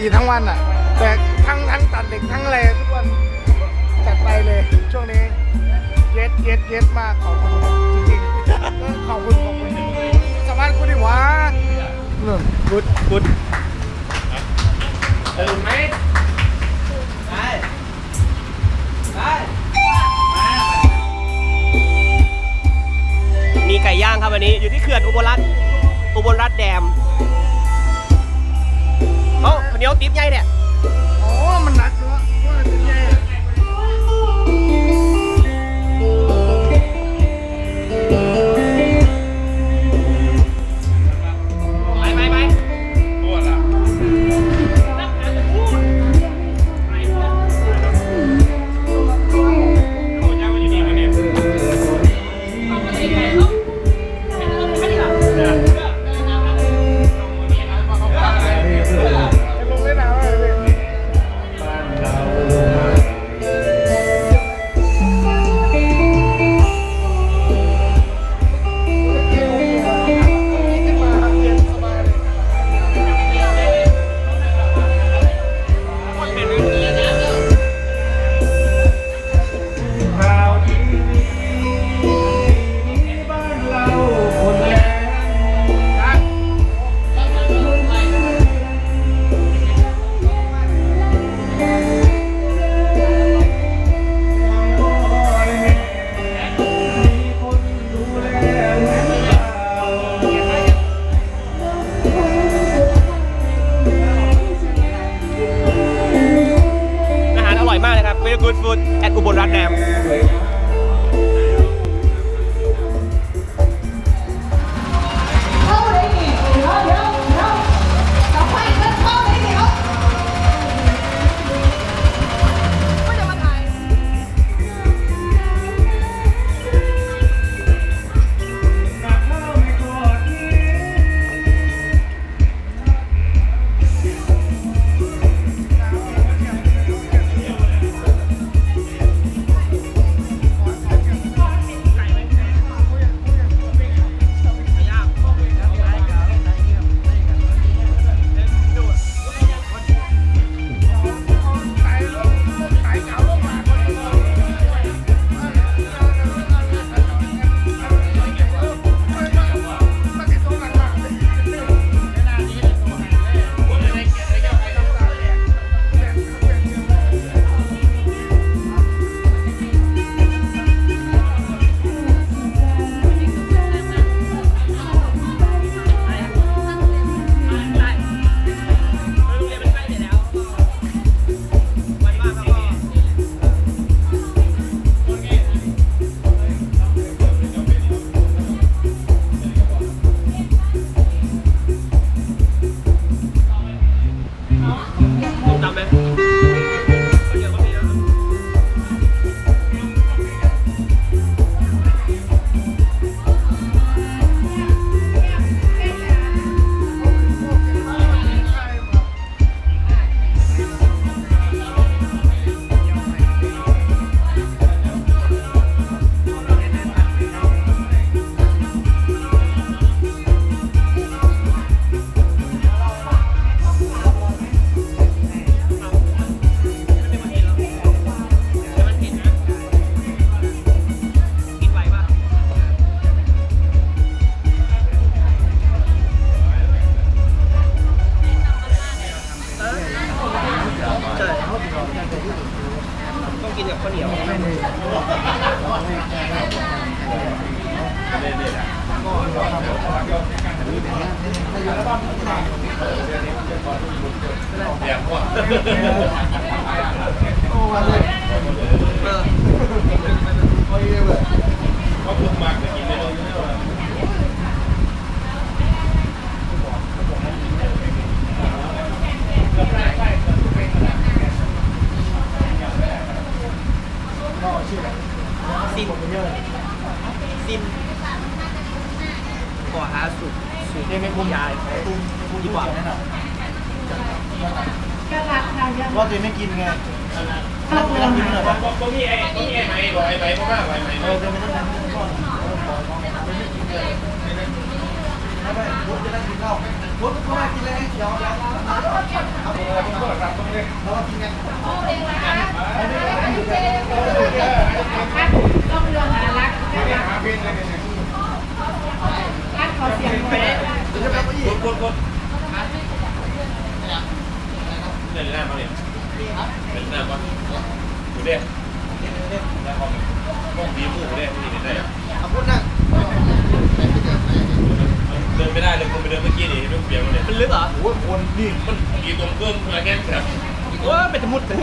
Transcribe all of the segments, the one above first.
อีกทั้งวันอะแต่ทั้งทั้งตัดเหล็กทั้งอะไรทุกวันจัดไปเลย ช่วงนี้ เย็ดเย็ดเย็ดมากขอบคุณจริงๆขอบคุณขอบคุณสมานคุณดิวะ good good กี่ตรงเพื่อแก้แสบว้าเป็นจมุดเลย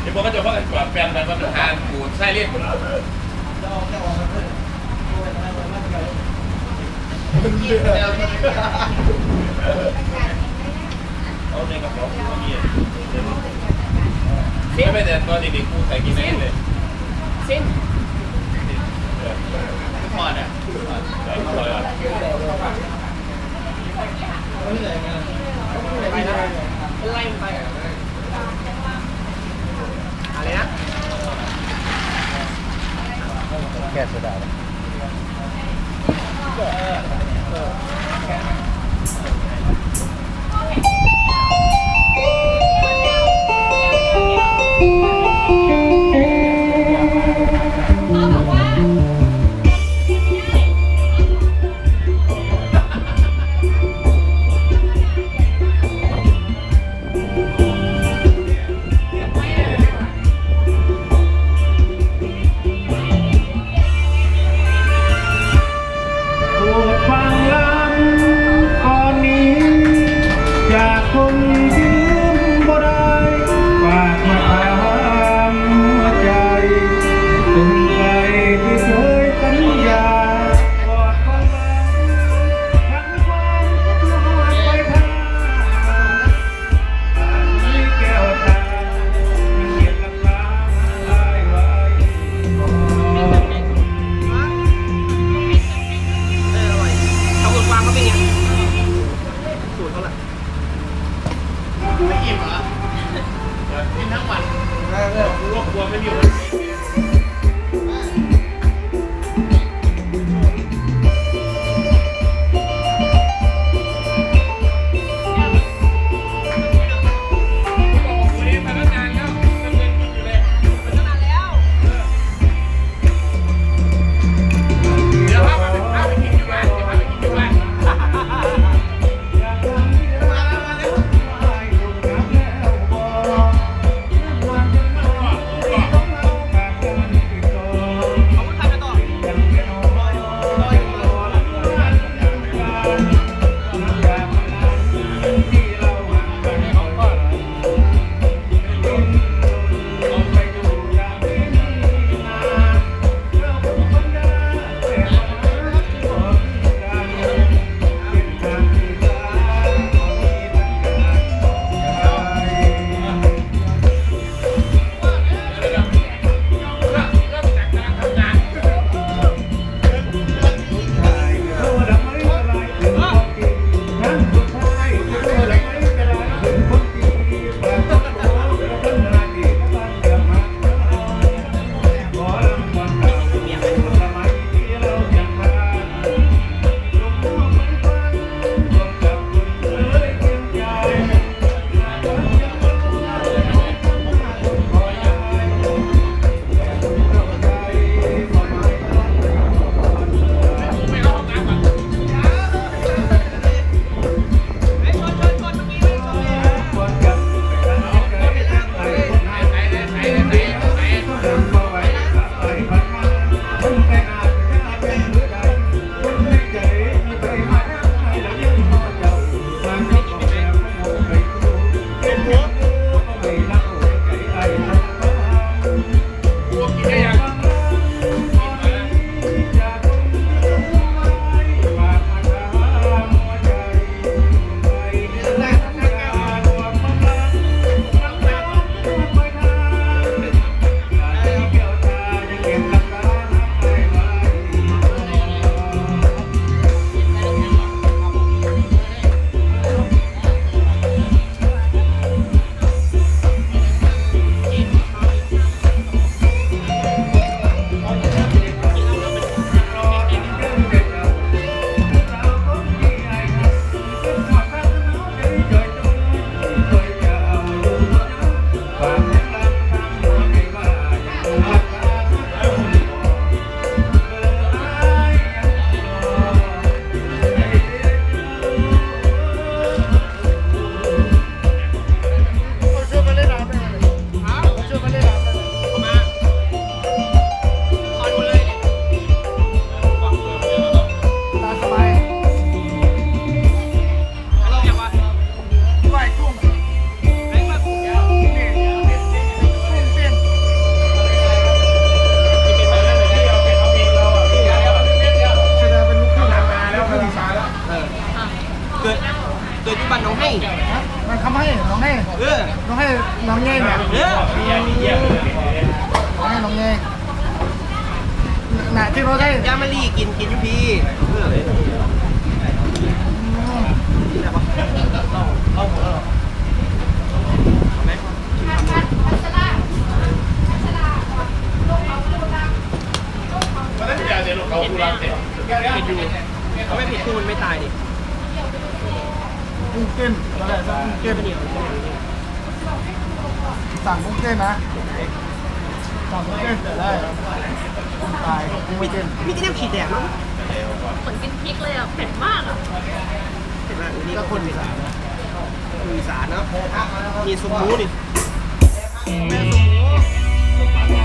เดี๋ยวผมก็จว่ากันกว่าแฟนกันว่าทานปูดส้เลี่ยนหมดแล้วเอาในกระเป๋าคุณมีไม่ไปแต่ตอนเด็กๆูใส่กินเลยสิ้นทอดอะอร่อยอะ ไปนะไล่ไปอะไรนะแก้สดา ให้ฮะมันคำให้น้องให้เออน้องให้น้องเง่เนี่ยเออน้องให้น้องเง่น่ะที่เราได้ยามารีกินกินอยูพีเอออืมมันนั่นจะเดี๋ยวเขาคูรันเสร็จเผ็ดอยู่เขาไม่เผ็ดคือมันไม่ตายดิ กุ้งเต้นอะไรสั่งกุ้งเต้นเหนียวสั่งกุ้งเต้นนะสั่งกุ้งเต้นเสร็จได้กุ้งตายกุ้งไม่เต้นมีที่เรียกขีดแดงมั้งเหมือนกินพริกเลยอะเผ็ดมากอะเห็นไหมอันนี้ก็คนอีสานคนอีสานเนาะมีซุปหมูนี่ปล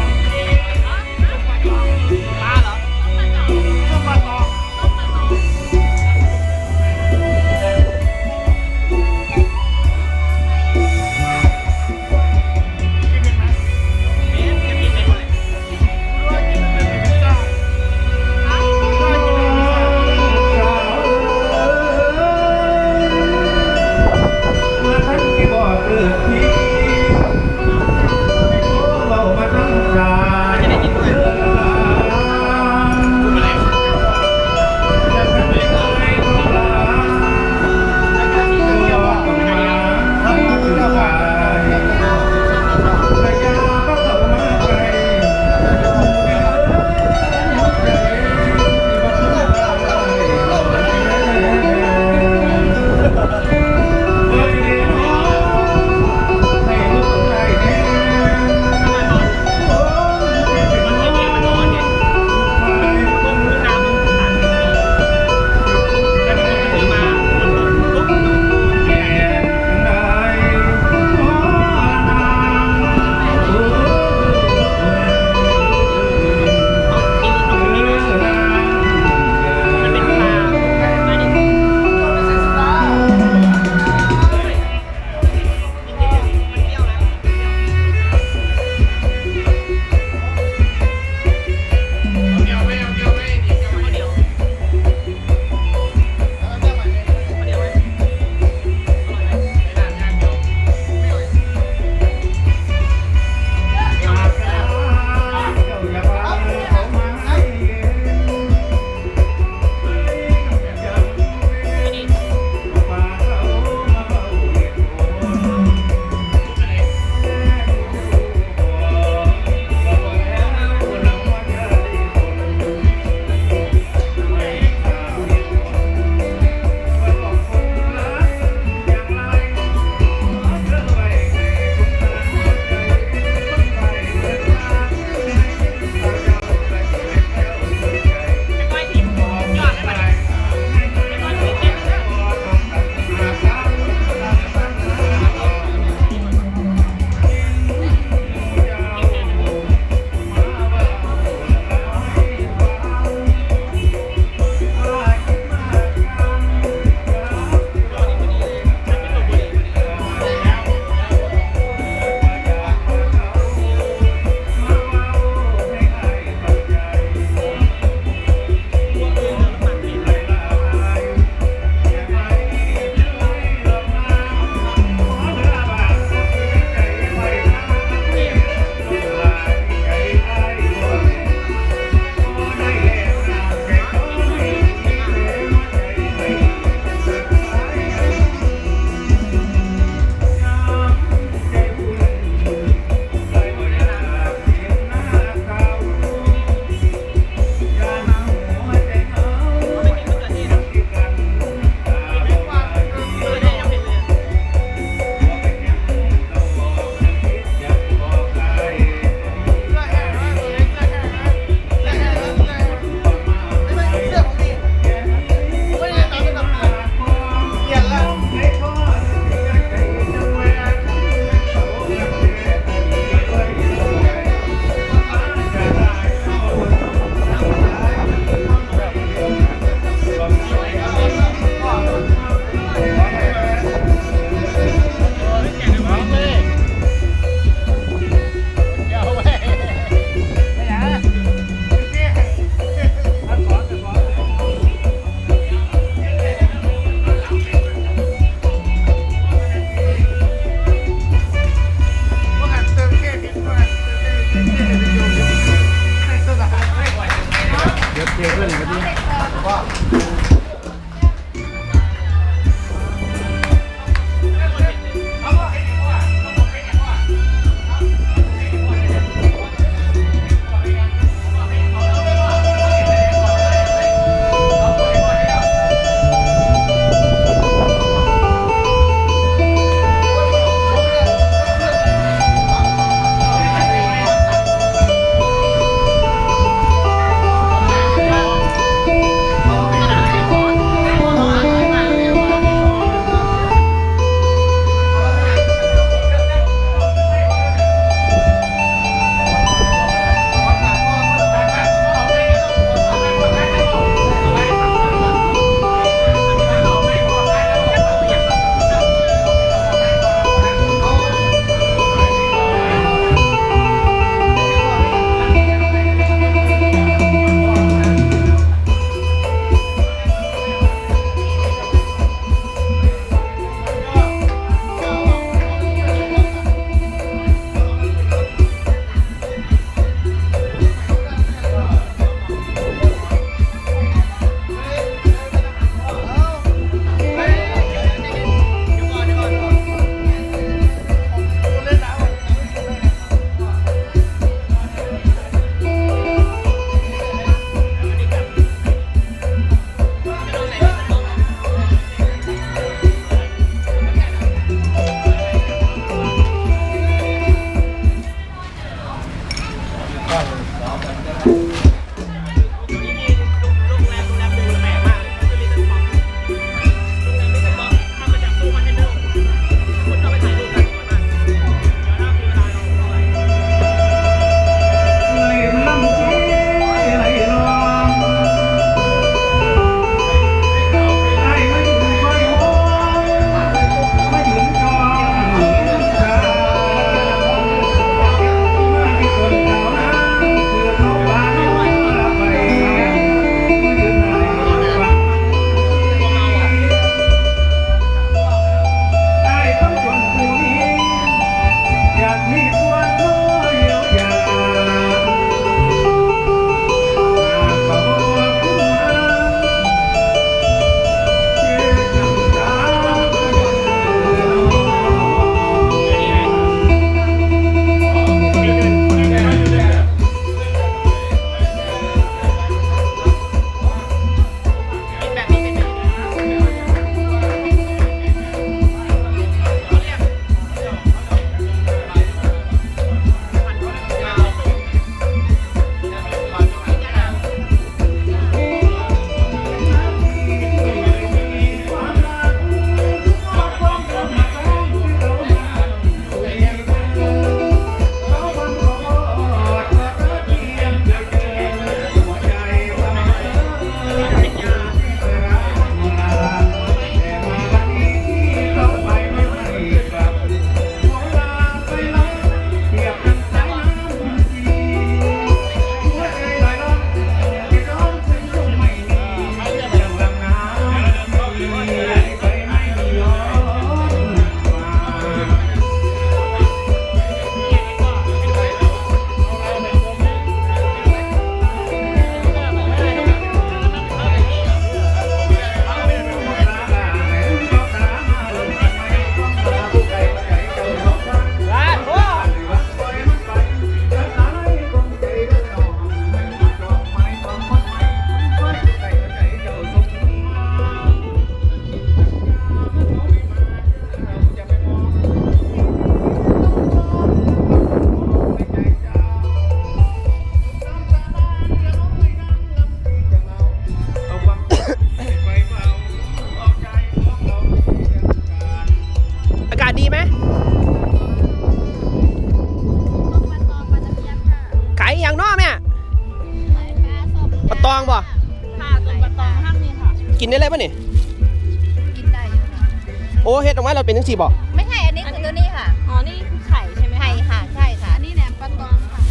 ฮ็ดออกมาเราเป็นจังซี่บ่ไม่ใช่อันนี้คือตัวนี้ค่ะอ๋อ นี่คือไข่ใช่ไหมไข่ค่ะ ใช่ค่ะ อันนี้แหนมปลาตองค่ะ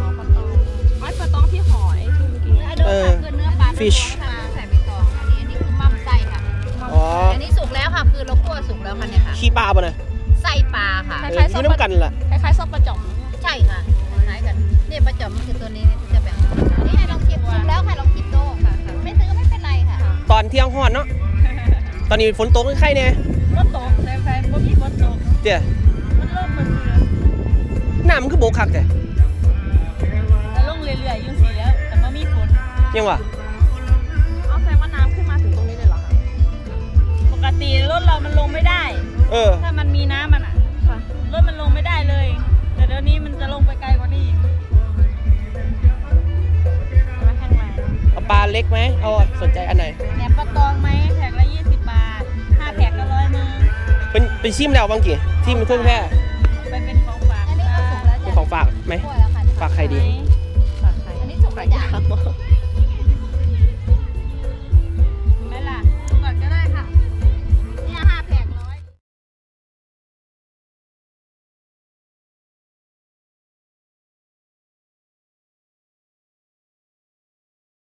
อ๋อปลาตองอ๋อปลาตองที่หอยที่เมื่อกี้เนื้อเดิมค่ะคือเนื้อปลา Fish ค่ะใส่ใบตอง อันนี้อันนี้คือมั่มไส้ค่ะอ๋ออันนี้สุกแล้วค่ะ คือเราคั่วสุกแล้วค่ะเนี่ยค่ะ ขี้ปลาบ่นะไส้ปลาค่ะเอออยู่น้ำกันล่ะคล้ายๆซอสปลาจ่อมใช่ค่ะคล้ายกันนี่ประจอมมันคือตัวนี้ที่จะแบบนี่ให้ลองชิมชิมแล้วค่ะลองชิมดูค่ะค่ะไม่ซื้อก็ไม่เป็นไรค่ะ ตอนเที่ยงฮ้อนเนาะ ตอนนี้ฝนตกใครแน่รถตกแต่แฟนบ่มี รถตกเดี๋ยวมันเริ่มมันเรือน้ำมันคือโบกคักแต่แล้วลงเรื่อยๆอยู่สีแล้ว แต่บ่มีฝนยังวะเอาแสดงว่าน้ำขึ้นมาถึงตรงนี้เลยเหรอคะปกติรถเรามันลงไม่ได้ เออ ถ้ามันมีน้ำมันอะรถมันลงไม่ได้เลย แต่เดี๋ยวนี้มันจะลงไปไกลกว่านี้อีกมาแข่งแรงเอาปลาเล็กไหมเอาสนใจอันไหนแหนมปลาตองไหมแพ็คละ20บาทห้าแพ็คก็ร้อยหนึงเป็นเป็นซิมแล้วบางกี่ ที่มันเครื่องแพร่ไปเป็นของฝากอันนี้ก็สุกแล้วเป็นจ้ะของฝากไหมคั่วแล้วค่ะฝากใครดี ไหน